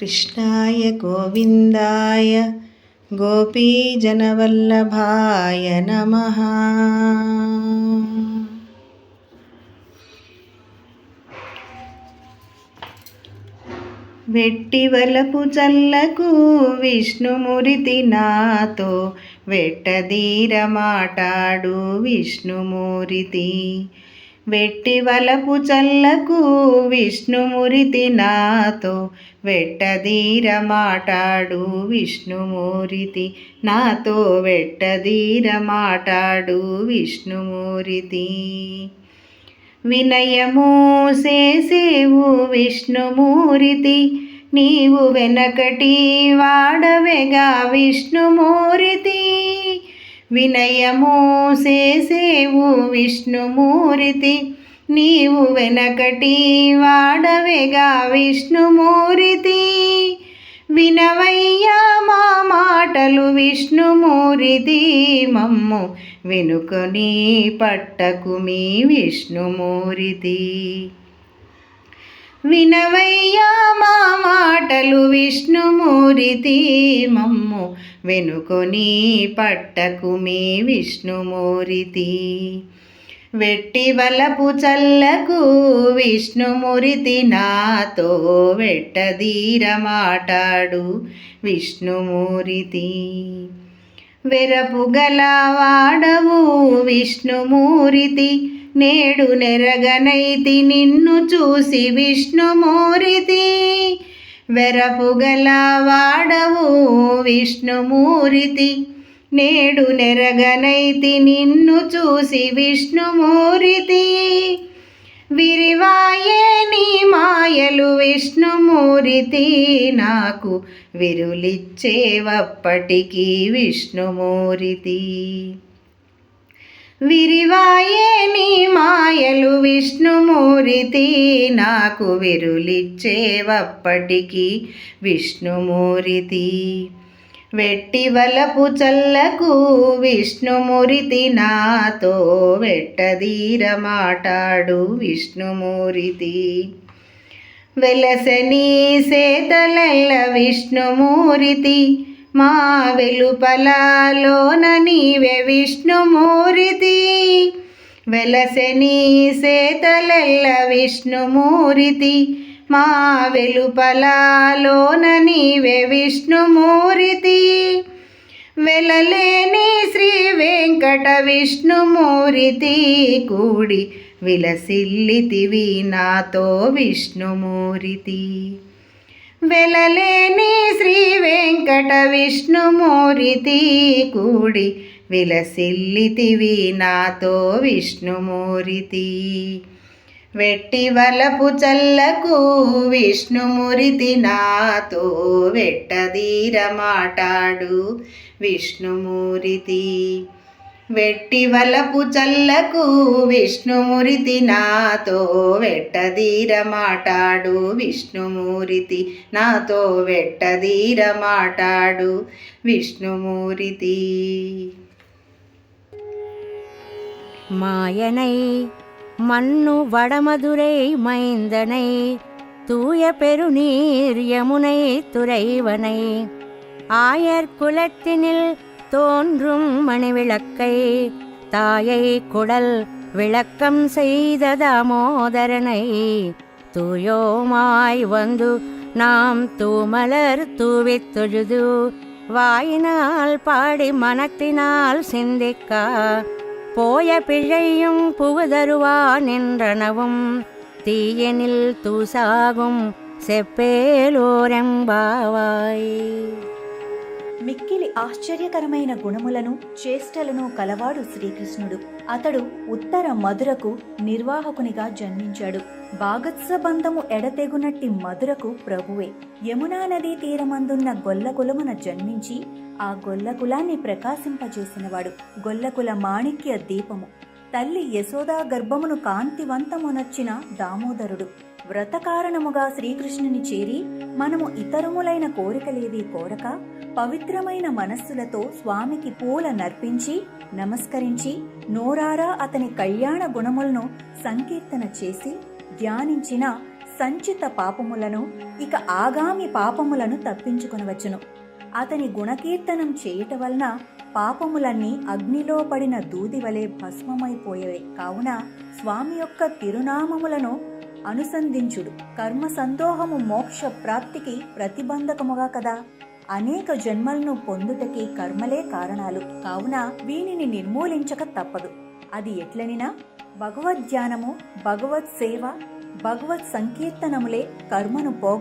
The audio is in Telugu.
कृष्णाय गोविन्दाय गोपीजनवल्लभाय नमः వెట్టివలపు చల్లకు విష్ణుమురితి నాతో వెట్టదీర మాటాడు విష్ణుమూరితి వెట్టి వలపు చల్లకు విష్ణుమురితి నాతో. వెట్టదీర మాటాడు విష్ణుమూరితి నాతో. వెట్టదీర మాటాడు విష్ణుమూరితి వినయము చేసేవు విష్ణుమూరితి నీవు వెనకటి వాడవెగా విష్ణుమూరితి వినయము చేసేవు విష్ణుమూరితి నీవు వెనకటి వాడవేగా విష్ణుమూరితి. వినవయ్యా మా మాటలు విష్ణుమూరితి మమ్ము వెనుకొని పట్టకు మీ విష్ణుమూరితి. వినవయ్యా మా మాటలు విష్ణుమూరితి మమ్ము వెనుకొని పట్టకు మీ విష్ణుమూరితి వెట్టి వలపు చల్లకు విష్ణుమురితి నాతో వెట్టదీర మాటాడు విష్ణుమూరితి వెరపు గల వాడవు విష్ణుమూరితి నేడు నెరగనైతి నిన్ను చూసి విష్ణుమూరితి వెరపుగల వాడవు విష్ణుమూరితి నేడు నెరగనైతి నిన్ను చూసి విష్ణుమూరితి విరివాయే నీ మాయలు విష్ణుమూరితి నాకు విరులిచ్చేవప్పటికీ విష్ణుమూరితి విరివాయే నీ మాయలు విష్ణుమూరితి నాకు విరులిచ్చేవప్పటికీ విష్ణుమూరితి వెట్టి వలపు చల్లకు విష్ణుమూరితి నాతో వెట్టదీర మాటాడు విష్ణుమూరితి వెలసని సేతలెల్ల విష్ణుమూరితి మా వెలుపలలోన నీవే విష్ణుమూరితి వెలసని సేతలెల్ల విష్ణుమూరితి మా వెలుపలలోన నీవే విష్ణుమూరితి వెలలేని శ్రీ వెంకట విష్ణుమూరితి కూడి విలసిల్లితివి నాతో విష్ణుమూరితి వెలలేని శ్రీ వెంకట విష్ణుమూరితి కూడి విలసిల్లితివి నాతో విష్ణుమూరితి వెట్టి వలపు చల్లకు విష్ణుమురితి నాతో వెట్టదీర మాటాడు విష్ణుమూరితి వెట్టి వలపు చల్లకు విష్ణుమూరితి నాతో వెట్టదీర మాటాడు విష్ణుమూరితి నాతో వెట్టదీర మాటాడు విష్ణుమూరితి மாயனை மண்ணு வடமதுரை மைந்தனை தூய பெருநீர் யமுனை துறைவனை ஆயர் குலத்தினில் தோன்றும் மணிவிளக்கை தாயை குடல் விளக்கம் செய்த தாமோதரனை தூயோமாய் வந்து நாம் தூமலர் தூவித் தொழுது வாயினால் பாடி மனத்தினால் சிந்திக்கா. போய பிழையும் புகுதருவா நின்றனவும் தீயனில் தூசாகும் செப்பேலோரம்பாவாய். మిక్కిలి ఆశ్చర్యకరమైన గుణములను చేష్టలను కలవాడు శ్రీకృష్ణుడు. అతడు ఉత్తర మధురకు నిర్వాహకునిగా జన్మించాడు. భాగత్సబంధము ఎడతెగునట్టి మధురకు ప్రభువే. యమునా నదీ తీరమందున్న గొల్లకులమున జన్మించి ఆ గొల్లకులాన్ని ప్రకాశింపజేసినవాడు. గొల్లకుల మాణిక్య దీపము. తల్లి యశోదా గర్భమును కాంతివంతమునర్చిన దామోదరుడు. వ్రత కారణముగా శ్రీకృష్ణుని చేరి మనము ఇతరములైన కోరికలేవి కోరక పవిత్రమైన మనస్సులతో స్వామికి పూల నర్పించి నమస్కరించి నోరారా అతని కళ్యాణ గుణములను సంకీర్తన చేసి ధ్యానించిన సంచిత పాపములను ఇక ఆగామి పాపములను తప్పించుకొనవచ్చును. అతని గుణకీర్తనం చేయుట వలన పాపములన్నీ అగ్నిలో పడిన దూది వలె భస్మమైపోయేవే. కావున స్వామి యొక్క తిరునామములను అనుసంధించుడు. కర్మ సందోహము మోక్ష ప్రాప్తికి ప్రతిబంధకముగా కదా. అనేక జన్మలను పొందుటకి కర్మలే కారణాలు. కావున వీనిని నిర్మూలించక తప్పదు. అది ఎట్లనినా? భగవద్ ధ్యానము భగవత్ సేవ భగవత్ సంకీర్తనములే కర్మను పోగొ